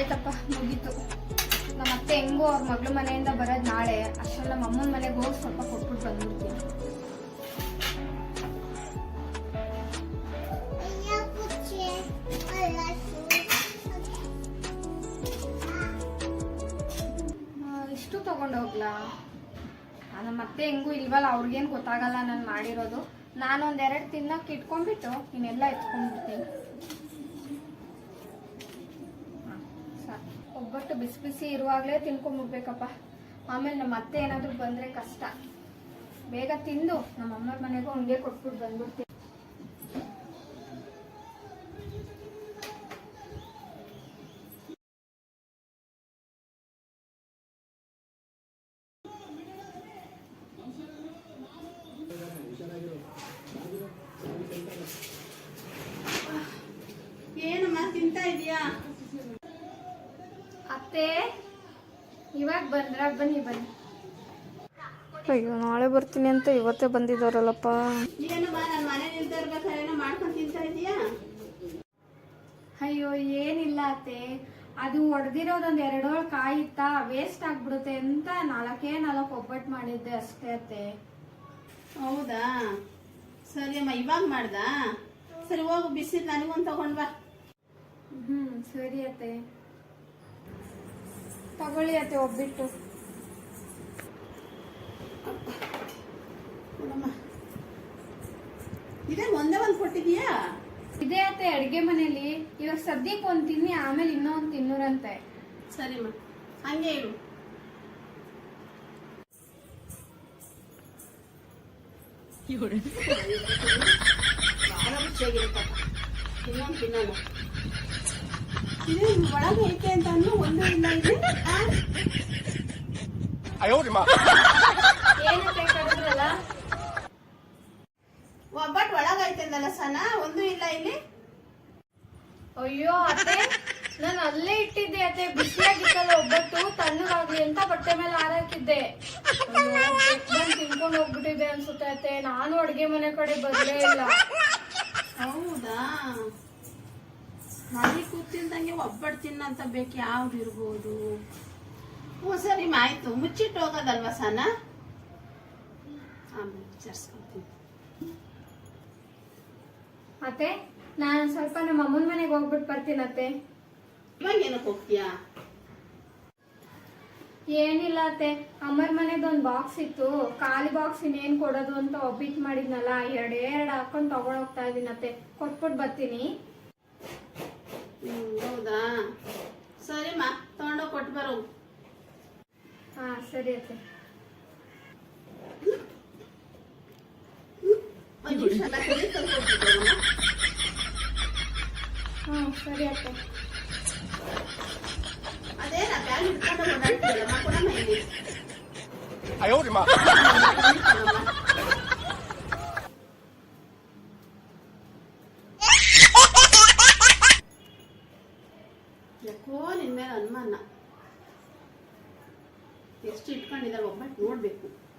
ಆಯ್ತಪ್ಪ, ಮುಗೀತು. ನಮ್ಮ ಅತ್ತೆ ಹೆಂಗೋ ಅವ್ರ ಮಗಳ ಮನೆಯಿಂದ ಬರೋದು ನಾಳೆ. ಅಷ್ಟೆಲ್ಲ ನಮ್ಮ ಅಮ್ಮನ ಮನೆಗೆ ಹೋಗಿ ಸ್ವಲ್ಪ ಕೊಟ್ಬಿಟ್ಟು ಬಂದ್ಬಿಡ್ತೀನಿ. ಇಷ್ಟು ತಗೊಂಡೋಗ್ಲಾ ನಮ್ಮ ಅತ್ತೆ ಹೆಂಗೂ ಇಲ್ವಲ್ಲ, ಅವ್ರಿಗೇನು ಗೊತ್ತಾಗಲ್ಲ ನಾನು ಮಾಡಿರೋದು. ನಾನೊಂದೆರಡು ತಿನ್ನಕ್ಕೆ ಇಟ್ಕೊಂಡ್ಬಿಟ್ಟು ಇನ್ನೆಲ್ಲ ಎತ್ಕೊಂಡ್ಬಿಡ್ತೀನಿ. ಒಬ್ಬಟ್ಟು ಬಿಸಿ ಬಿಸಿ ಇರುವಾಗಲೇ ತಿನ್ಕೊಂಡ್ಬಿಡ್ಬೇಕಪ್ಪ ಆಮೇಲೆ ನಮ್ಮ ಅತ್ತೆ ಏನಾದರೂ ಬಂದರೆ ಕಷ್ಟ. ಬೇಗ ತಿಂದು ನಮ್ಮ ಅಮ್ಮನ ಮನೆಗೂ ಹಂಗೆ ಕೊಟ್ಬಿಟ್ಟು ಬಂದ್ಬಿಡ್ತೀನಿ. ಏನಮ್ಮ, ತಿಂತಾ ಇದೀಯಾ? ಅತ್ತೆ ಇವಾಗ ಬಂದ್ರ ಬನ್ನಿ ಬನ್ನಿ. ಅಯ್ಯೋ ನಾಳೆ ಬರ್ತೀನಿ ಅಂತ ಇವತ್ತೇ ಬಂದಿದ್ದಾರಲ್ಲಪ್ಪ. ಏನಮ್ಮ ನಾನು ಮನೆ ನಿಲ್ತಾ ಇರ್ಬೇಕಾದ್ರೆ ಏನೋ ಮಾಡ್ಕೊಂಡು ತಿಂತಾ ಇದೀಯಾ? ಅಯ್ಯೋ ಏನಿಲ್ಲ ಅತ್ತೆ. ಅದು ಒಡೆದಿರೋದೊಂದು ಎರಡೋಳು ಕಾಯಿ ಇತ್ತಾ ವೇಸ್ಟ್ ಆಗ್ಬಿಡುತ್ತೆ ಅಂತ ನಾಲ್ಕೇ ನಾಲ್ಕು ಒಬ್ಬಟ್ಟು ಮಾಡಿದ್ದೆ ಅಷ್ಟೇ ಅತ್ತೆ. ಹೌದಾ? ಸರಿ ಅಮ್ಮ ಇವಾಗ ಮಾಡ್ದಾ? ಸರಿ ಹೋಗು ಬಿಸಿ ನನಗೊಂದು ತಗೊಂಡ್ ಬಾ. ಹ್ಮ್ ಸರಿ ಅತ್ತೆ. ತಗೊಳ್ಳಿ ಅತ್ತೆ ಒಬ್ಬಿಟ್ಟು. ಇದೇ ಒಂದೇ ಒಂದು ಕೊಟ್ಟಿದೀಯಾ ಇದೇ ಅತ್ತೆ ಅಡ್ಗೆ ಮನೇಲಿ. ಇವಾಗ ಸದ್ಯಕ್ಕೆ ಒಂದ್ ತಿನ್ನಿ ಆಮೇಲೆ ಇನ್ನೂ ಒಂದ್ ತಿನ್ನೂರಂತೆ. ಸರಿಮ್ಮ. ಹಂಗೆ ಇರು ಇನ್ನೊಂದು ತಿನ್ನೋಣ. ಇದು ಒಳಗೆ ಇಲ್ಲ ಒಬ್ಬಟ್ ಒಳಗೈತೆ ಸನ? ಒಂದು ಇಲ್ಲ ಇಲ್ಲಿ. ಅಯ್ಯೋ ಅತ್ತೆ ನಾನ್ ಅಲ್ಲೇ ಇಟ್ಟಿದ್ದೆ ಅತ್ತೆ. ಬಿಸಿಯಾಗಿತ್ತಲ್ಲ ಒಬ್ಬಟ್ಟು ತಣ್ಣಗಾಗ್ಲಿ ಅಂತ ಬಟ್ಟೆ ಮೇಲೆ ಹಾರಾಕಿದ್ದೆ. ತಿನ್ಕೊಂಡು ಹೋಗ್ಬಿಟ್ಟಿದೆ ಅನ್ಸುತ್ತೆ ಅತ್ತೆ. ನಾನು ಅಡ್ಗೆ ಮನೆ ಕಡೆ ಬರ್ಲೇ ಇಲ್ಲ. ಹೌದಾ? ಮನೆ ಕೂತಿಲ್ದಂಗೆ ಒಬ್ಬಟ್ಟು ತಿನ್ನಂತ ಬೇಕು ಯಾವ್ದು ಇರ್ಬೋದು? ಹ್ಞೂ ಸರಿ ಆಯ್ತು. ಮುಚ್ಚಿಟ್ಟು ಹೋಗೋದಲ್ವ ಸನ? ಆಮೇಲೆ ವಿಚಾರಿಸ್ಕೊಳ್ತೀನಿ ಮತ್ತೆ ನಾನು ಸ್ವಲ್ಪ ನಮ್ಮ ಅಮ್ಮನ ಮನೆಗೆ ಹೋಗ್ಬಿಟ್ಟು ಬರ್ತೀನಿ ಅತ್ತೆ. ಇವಾಗ ಏನಕ್ಕೆ ಹೋಗ್ತೀಯಾ? ಏನಿಲ್ಲ ಅತ್ತೆ. ಅಮ್ಮರ ಮನೇದು ಒಂದು ಬಾಕ್ಸ್ ಇತ್ತು. ಖಾಲಿ ಬಾಕ್ಸ್ ಇನ್ನೇನು ಕೊಡೋದು ಅಂತ ಒಬ್ಬಿಟ್ ಮಾಡಿದ್ನಲ್ಲ ಎರಡೇ ಎರಡು ಹಾಕೊಂಡು ತಗೊಂಡೋಗ್ತಾ ಇದೀನಿ ಅತ್ತೆ ಕೊಟ್ಬಿಟ್ಟು ಬರ್ತೀನಿ. ಹೌದಾ ಸರಿಮ್ಮ ತಗೊಂಡೋಗಿ ಕೊಟ್ಟು ಬರೋ ಹಾ ಸರಿ ಅತ್ತೆ ಒಂದು ನಿಮಿಷ ನಾ ಕೈ ತಂದು ಕೊಟ್ಬಿಡ್ತೀನಮ್ಮ. ಹಾ ಸರಿ ಅತ್ತೆ ಅದೇ ನಾ ಬ್ಯಾಗ್ ಹಿಡ್ಕೊಂಡು ಓಡಾಡ್ತೀಯಲ್ಲಮ್ಮ ಕೊಡಮ್ಮ ಇಲ್ಲಿ 哎 ಯಾಕೋ ನಿನ್ ಮೇಲೆ ಅನುಮಾನ. ಎಷ್ಟು ಇಟ್ಕೊಂಡಿದ್ದಾರೆ ಒಬ್ಬಟ್ಟು ನೋಡ್ಬೇಕು.